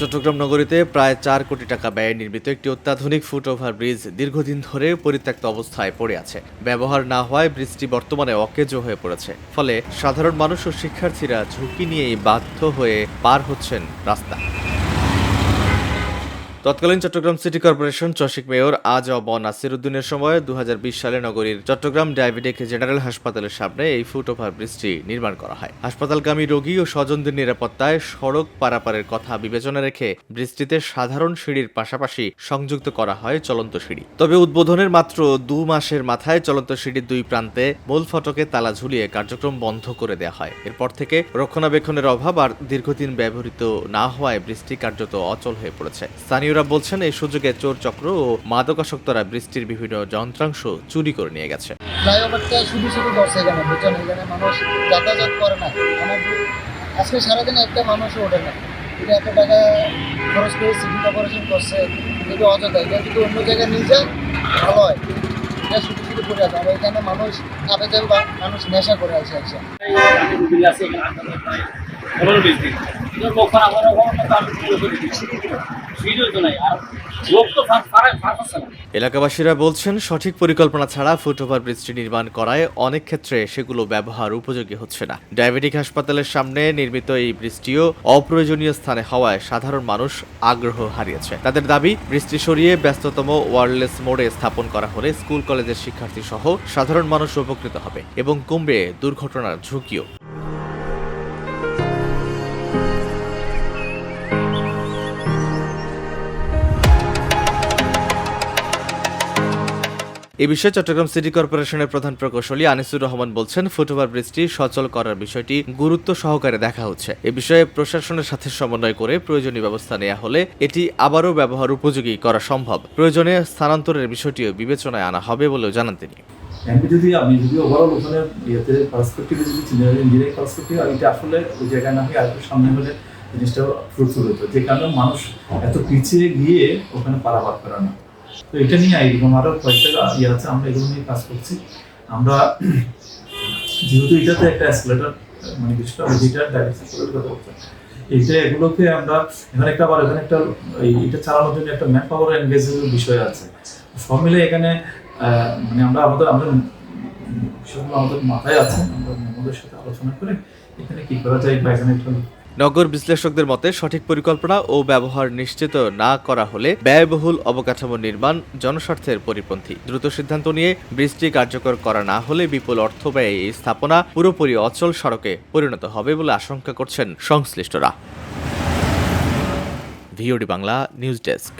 চট্টগ্রাম নগরীতে প্রায় চার কোটি টাকা ব্যয়ে নির্মিত একটি অত্যাধুনিক ফুটওভার ব্রিজ দীর্ঘদিন ধরে পরিত্যক্ত অবস্থায় পড়ে আছে। ব্যবহার না হওয়ায় ব্রিজটি বর্তমানে অকেজো হয়ে পড়েছে। ফলে সাধারণ মানুষ ও শিক্ষার্থীরা ঝুঁকি নিয়েই বাধ্য হয়ে পার হচ্ছেন রাস্তা তৎকালীন চট্টগ্রাম সিটি কর্পোরেশন চসিক মেয়র আজ অব নাসির উদ্দিনের সময় দু হাজার বিশ সালে নগরীর চট্টগ্রাম ডায়াবেটিক জেনারেল হাসপাতালের সামনে এই ফুটওভার ব্রিজটি নির্মাণ করা হয়। হাসপাতালগামী রোগী ও স্বজনদের নিরাপত্তায় সড়ক পারাপারের কথা বিবেচনা রেখে ব্রিজটিতে সাধারণ সিঁড়ির পাশাপাশি সংযুক্ত করা হয় চলন্ত সিঁড়ি। তবে উদ্বোধনের মাত্র দু মাসের মাথায় চলন্ত সিঁড়ির দুই প্রান্তে মূল ফটকে তালা ঝুলিয়ে কার্যক্রম বন্ধ করে দেওয়া হয়। এরপর থেকে রক্ষণাবেক্ষণের অভাব আর দীর্ঘদিন ব্যবহৃত না হওয়ায় ব্রিজটি কার্যত অচল হয়ে পড়েছে। স্থানীয়রা বলছেন, এই সুযোগে চোর চক্র ও মাদকাসক্তরা ব্রিজটির বিভিন্ন যন্ত্রাংশ চুরি করে নিয়ে গেছে। ফ্লাইওভারটা শুধু শুধু ধরছে এখানে বুঝছেন, এখানে মানুষ যাতায়াত করে না। আমার আজকে সারাদিন একটা মানুষও ওঠে না। এটা এত টাকা খরচ করে সিটি কর্পোরেশন করছে, এটা অযথা। এটা যদি অন্য জায়গায় নিয়ে যায়, ভালো হয়। এটা শুধু শুধু পড়ে আছে আর এখানে মানুষ আবে যাবে বা মানুষ নেশা করে আছে আছে পনেরো বিশ দিন আমি করে দিচ্ছি। ভিডিও তো নাই। আর এলাকাবাসীরা বলছেন সঠিক পরিকল্পনা ছাড়া ফুটওভার ব্রিজটি নির্মাণ করায় অনেক ক্ষেত্রে সেগুলো ব্যবহার উপযোগী হচ্ছে না। ডায়াবেটিক হাসপাতালের সামনে নির্মিত এই ব্রিজটিও অপ্রয়োজনীয় স্থানে হওয়ায় সাধারণ মানুষ আগ্রহ হারিয়েছে। তাদের দাবি ব্রিজটি সরিয়ে ব্যস্ততম ওয়ারলেস মোড়ে স্থাপন করা হলে স্কুল কলেজের শিক্ষার্থী সহ সাধারণ মানুষ উপকৃত হবে এবং কমবে দুর্ঘটনার ঝুঁকিও এ বিষয়ে চট্টগ্রাম সিটি কর্পোরেশনের প্রধান প্রকৌশলী আনিসুর রহমান বলছেন, ফুটওভার ব্রিজটি সচল করার বিষয়টি গুরুত্ব সহকারে দেখা হচ্ছে। এ বিষয়ে প্রশাসনের সাথে সমন্বয় করে প্রয়োজনীয় ব্যবস্থা নেওয়া হলে এটি আবারও ব্যবহার উপযোগী করা সম্ভব। প্রয়োজনে স্থানান্তরের বিষয়টিও বিবেচনায় আনা হবে বলেও জানান তিনি। এমনি যদি আমি যদি ওভারঅল ওখানে ইয়েতে পার্সপেক্টিভে যদি করি ইঞ্জিনিয়ারিং পার্সপেক্টিভ আর এটা আসলে ওই জায়গায় না হয়ে আরেকটু সামনে হলে জিনিসটা ফ্রুটফুল হতো। যে কারণে মানুষ এত পিছিয়ে গিয়ে ওখানে পারাপার করে না। তো এটা নিয়ে এরকম কয়েকটা ইয়ে আছে, আমরা এগুলো নিয়ে কাজ করছি। আমরা যেহেতু এটাতে একটা মানে কিছুটা কথা এগুলোকে আমরা, এখানে একটা আবার এখানে একটা এটা চালানোর জন্য একটা ম্যান পাওয়ার এনগেজের বিষয় আছে। সব মিলে এখানে মানে আমরা আমাদের আমাদের বিষয়গুলো আমাদের মাথায় আছে, আমরা সাথে আলোচনা করে এখানে করা যায় নগর বিশ্লেষকদের মতে সঠিক পরিকল্পনা ও ব্যবহার নিশ্চিত না করা হলে ব্যয়বহুল অবকাঠামো নির্মাণ জনস্বার্থের পরিপন্থী। দ্রুত সিদ্ধান্ত নিয়ে ব্রিজটি কার্যকর করা না হলে বিপুল অর্থ ব্যয়ে এই স্থাপনা পুরোপুরি অচল সড়কে পরিণত হবে বলে আশঙ্কা করছেন সংশ্লিষ্টরা। VOD Bangla news desk.